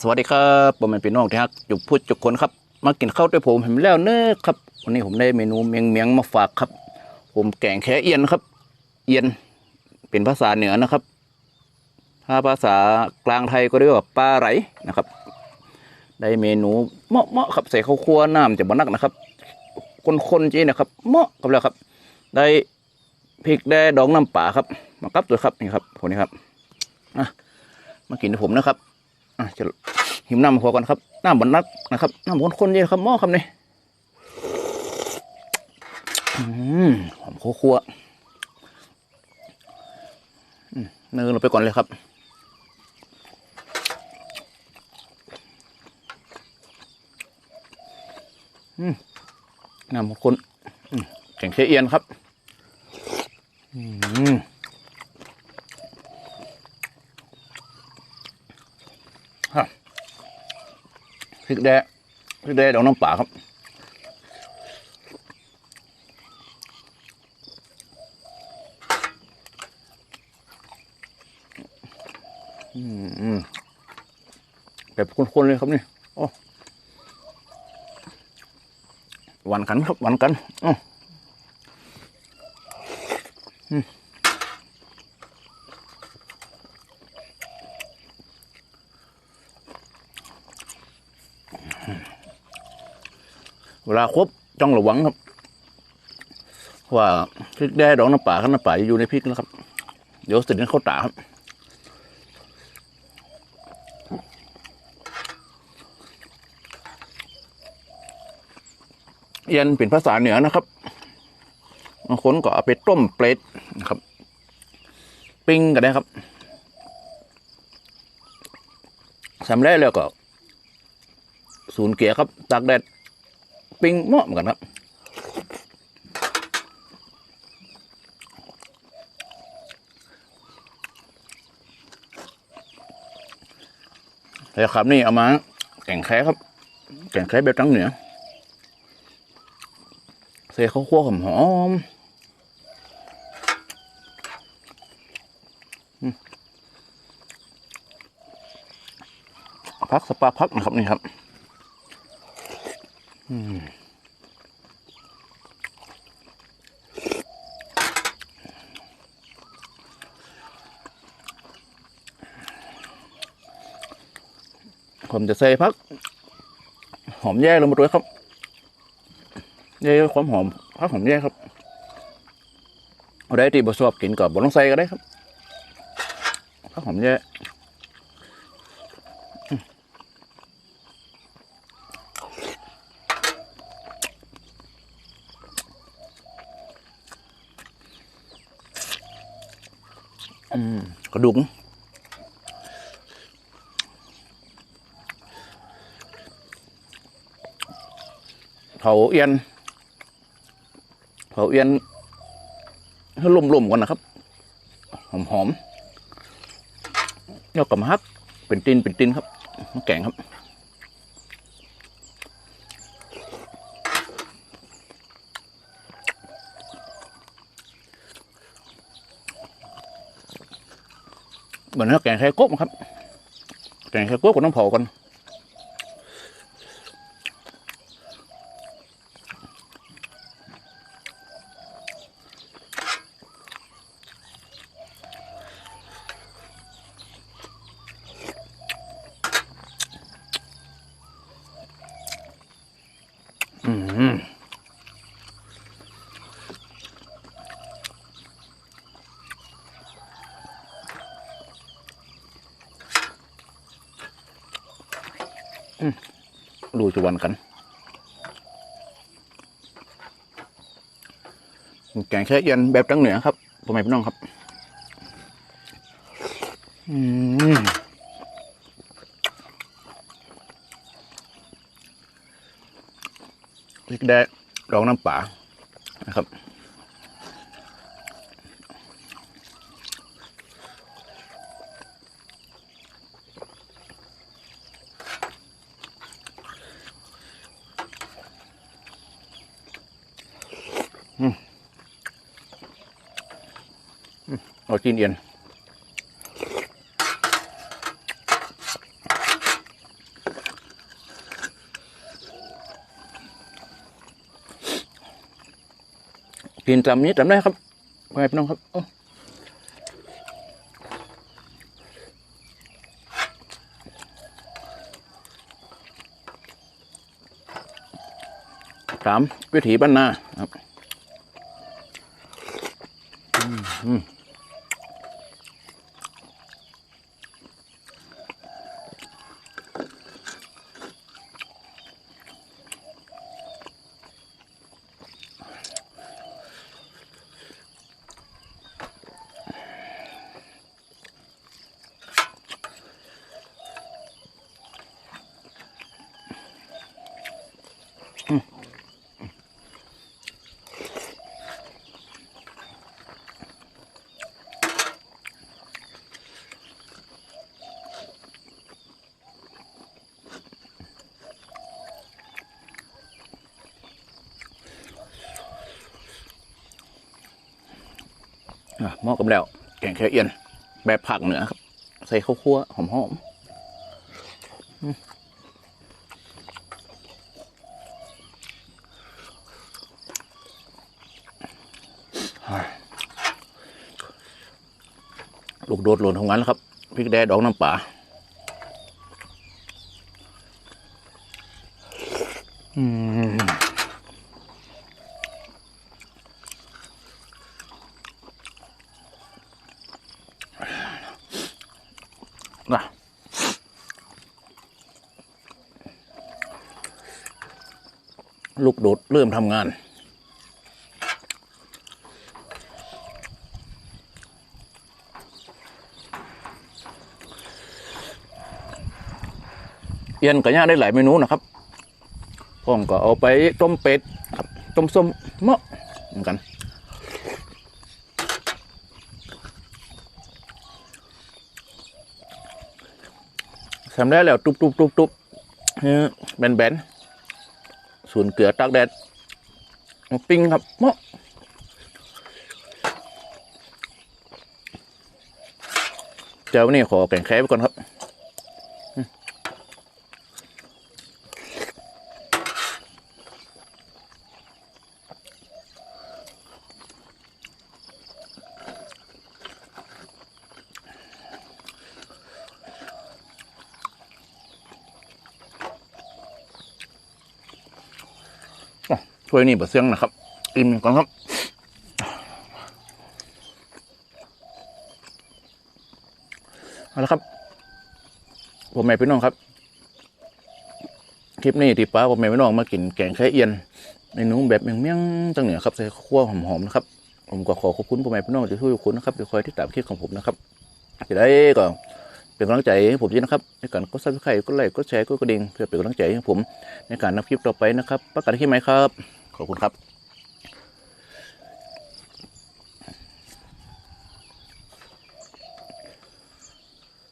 สวัสดีครับผมเป็นพี่น้องที่ฮักจุกพูดจุกคนครับ มากินข้าวด้วยผมเห็นแล้วเนอะครับ วันนี้ผมได้เมนูเมียงเมียงมาฝากครับ ผมแกงแค่เอียนครับ เอียนเป็นภาษาเหนือนะครับ ถ้าภาษากลางไทยก็เรียกว่าปลาไหลนะครับ ได้เมนูเหมาะเมาะครับใส่ข้าวคั่วน้ำจะบนักนะครับ คนๆจีนะครับเหมาะกับแล้วครับ ได้พริกได้ดองน้ำป่าครับ มากับตัวครับนี่ครับผมนี่ครับอะมากินกับผมนะครับ อะจะหิมน้ำพอก่อนครับน้ำบนนักนะครับน้ำข้นๆนี่ครับหม้อครับนี่อืมหอมคั่วเนื้อลงไปก่อนเลยครับน้ำข้นแข็งเชียเอียนครับ อืม ริกแดงพริกแดงดอกน้ำป่าครับอืมแบบคนๆเลยครับนี่โอ้หวานกันครับหวานกันอ๋อ เวลาครบต้องระวังครับ ว่าพริกแดงดอกน้ำป่าข้างน้ำป่าจะอยู่ในพริกนะครับ เดี๋ยวติดกันเข้าตาครับเอียนเป็นภาษาเหนือนะครับบางคนก็เอาไปต้มเปรตนะครับ ปิ้งก็ได้ครับสำเร็จแล้วก็ ศูนย์เกียร์ครับตากแดด ปิ้งเหมาะเหมือนกันครับแต่ครับนี่เอามาแก่งแค่ครับ แก่งแค่แบบทั้งเหนือใส่ข้าวคั่วหอมหอมพักสปาพักนะครับนี่ครับ ผมจะใส่พัก หอมแย่ลงมาด้วยครับแย่ความหอมพักหอมแย่ครับได้ที่บชอบกินกับบต้องใส่ก็ได้ครับพักหอมแย่ กระดูกเผาเอียนเผาเอียนให้ลุ่มๆก่อนนะครับ หอมๆแล้วก็มาฮัก เป็นตินเป็นตินครับมาแกงครับ เหมือนแกงไข่กบครับ แกงไข่กบกับน้ำเผากัน อืมอืม ดูจะวันกัน แกงแค่เย็นแบบตั้งเหนือครับพ่อแม่พี่น้องครับ อืมพริกแดงดองน้ำป่านะครับ เอากินเย็นกินจำนี้จำได้ครับไปพี่น้องครับสามวิถีบ้านนาครับ อืม เหมาะกับแล้ว แกงแค่เอียน แบบผักเหนือครับ ใส่ข้าวคั่วหอมๆอืมลูกโดดหล่นทำงานแล้วครับพริกแดงดอกน้ำป่าอืม ลูกโดดเริ่มทำงาน เอียนกับย่างได้หลายเมนูนะครับผมก็เอาไปต้มเป็ดครับต้มส้มเมาะเหมือนกันทำได้แล้ว ตุบตุบตุบตุบแบนแบนๆ ส่วนเกลือตากแดดปิ้งครับเมาะเจ้าวันนี้ขอแกงแค่ไปก่อนครับ ถ้วยนี่บะเสียงนะครับ อิ่มก่อนครับเอาละครับ ผมแม่พี่น้องครับ คลิปนี้ที่ป้าผมแม่พี่น้องมากินแกงไข่เอียนเมนูแบบเมี่ยงๆตั้งเหนือครับใส่ขั้วหอมๆนะครับ ผมก็ขอขอบคุณพ่อแม่พี่น้องที่ช่วยคุณนะครับที่คอยที่ตามคลิปของผมนะครับจะได้ก็เป็นกำลังใจให้ผมด้วยนะครับในการกดซับสไครต์กดไลค์กดแชร์กดกระดิ่งเพื่อเป็นกำลังใจให้ผมในการนำคลิปต่อไปนะครับ ประกาศที่ไหมครับ ขอบคุณครับ